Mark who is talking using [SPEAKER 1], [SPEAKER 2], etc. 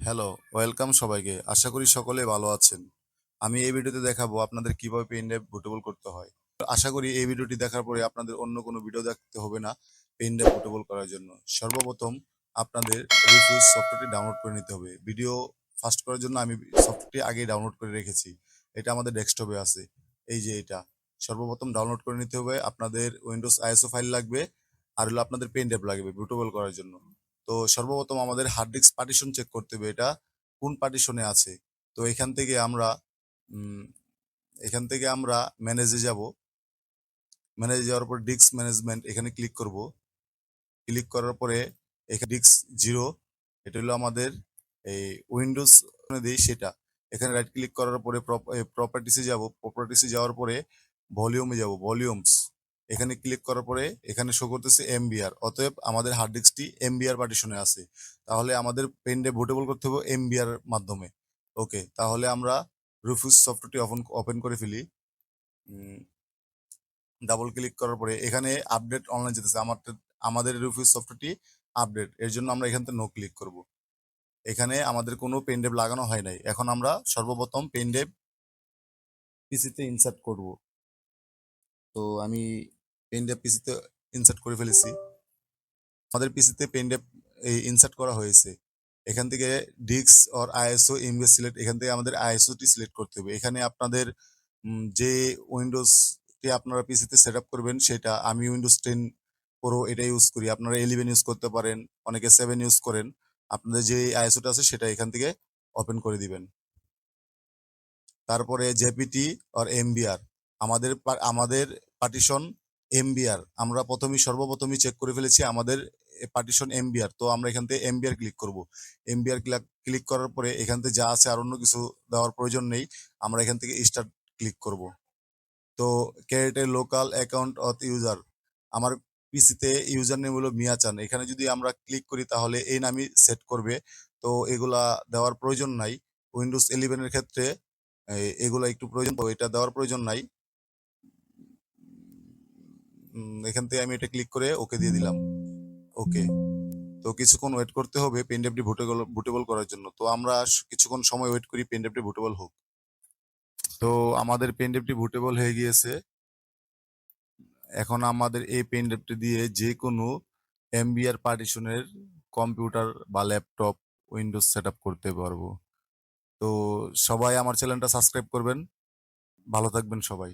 [SPEAKER 1] Hello welcome সবাইকে। আশা করি সকলে ভালো আছেন। আমি এই ভিডিওতে দেখাবো আপনাদের কীভাবে পেন ড্রাইভ বুটেবল করতে হয়। আশা করি এই ভিডিওটি দেখার পরে আপনাদের অন্য কোনো ভিডিও দেখতে হবে না পেন ড্রাইভ বুটেবল করার জন্য। সর্বপ্রথম আপনাদের রিফিউজ সফটওয়্যারটি ডাউনলোড করে নিতে হবে। ভিডিও ফাস্ট করার জন্য আমি সফটওয়্যারটি আগেই ডাউনলোড করে রেখেছি। এটা আমাদের ডেস্কটপে আছে। এই যে এটা। সর্বপ্রথম ডাউনলোড করে নিতে হবে। আপনাদের উইন্ডোজ আইএসও ফাইল লাগবে। আর হলো আপনাদের পেন ড্রাইভ লাগবে বুটেবল করার জন্য। তো সর্বপ্রথম আমাদের হার্ড ডিস্ক পার্টিশন চেক করতে হবে এটা কোন পার্টিশনে আছে। তো এখান থেকে আমরা এখান থেকে আমরা ম্যানেজে যাব। ম্যানেজে যাওয়ার পর ডিস্ক ম্যানেজমেন্ট এখানে ক্লিক করব। ক্লিক করার পরে এখানে ডিস্ক জিরো এটা হলো আমাদের এই উইন্ডোজ দিই সেটা। এখানে রাইট ক্লিক করার পরে প্রপার্টিসে যাব। প্রপার্টিসে যাওয়ার পরে ভলিউমে যাব। ভলিউমস এখানে ক্লিক করার পরে এখানে শো করতেছে এমবিআর অতএব আমাদের হার্ড ডিস্কটি এমবিআর পার্টিশনে আছে। তাহলে আমাদের পেন ড্রাইভ বুটেবল করতে হবে এমবিআর মাধ্যমে। ওকে তাহলে আমরা রুফিউজ সফটওয়্যারটি ওপেন ওপেন করে ফেলি। ডাবল ক্লিক করার পরে এখানে আপডেট অনলাইন যেতেছে। আমার আমাদের রুফিউজ সফটওয়্যারটি আপডেট এর জন্য আমরা এখান থেকে নো ক্লিক করব। এখানে আমাদের কোনো পেন লাগানো হয় নাই। এখন আমরা সর্বপ্রথম পেন পিসিতে ইনসার্ট করব। তো আমি পেন পিসিতে ইনসার্ট করে ফেলেছি। আমাদের পিসিতে পেন ড্রাইভ ইনসার্ট করা হয়েছে। এখান থেকে ডিক্স অর আইএসও ইমবেস সিলেক্ট এখান থেকে আমাদের আইএসওটি সিলেক্ট করতে হবে। এখানে আপনাদের যে উইন্ডোজটি আপনারা পিসিতে সেট আপ করবেন, সেটা আমি উইন্ডোজ টেন প্রো এটা ইউজ করি। আপনারা ইলেভেন ইউজ করতে পারেন, অনেকে সেভেন ইউজ করেন। আপনাদের যে আইএসওটা আছে, সেটা এখান থেকে ওপেন করে দিবেন। তারপরে জেপিটি আর এমবিআর আমাদের আমাদের পার্টিশন এমবিআর আমরা প্রথমেই সর্বপ্রথমই চেক করে ফেলেছি আমাদের পার্টিশন এমবিআর তো আমরা এখান থেকে এমবিআর ক্লিক করব। এমবিআর ক্লিক করার পরে এখান থেকে যা আছে আর অন্য কিছু দেওয়ার প্রয়োজন নেই, আমরা এখান থেকে স্টার্ট ক্লিক করব। তো a local account of user আমার পিসিতে ইউজার নেম হলো মিয়াচান, এখানে যদি আমরা ক্লিক করি তাহলে এই নামই সেট করবে। তো এগুলা দেওয়ার প্রয়োজন নাই উইন্ডোজ ইলেভেনের ক্ষেত্রে এগুলা একটু প্রয়োজন তো এটা দেওয়ার প্রয়োজন নাই। এখান থেকে আমি এটা ক্লিক করে ওকে দিয়ে দিলাম। ওকে তো কিছুক্ষণ ওয়েট করতে হবে পেন ড্রাইভটি বুটেবল বুটেবল করার জন্য। তো আমরা কিছুক্ষণ সময় ওয়েট করি পেন ড্রাইভটি বুটেবল হোক। তো আমাদের পেন ড্রাইভটি বুটেবল হয়ে গিয়েছে। এখন আমাদের এই পেন ড্রাইভটি দিয়ে যে কোনো এমবিআর পার্টিশনের কম্পিউটার বা ল্যাপটপ উইন্ডোজ সেট করতে পারব। তো সবাই আমার চ্যানেলটা সাবস্ক্রাইব করবেন। ভালো থাকবেন সবাই।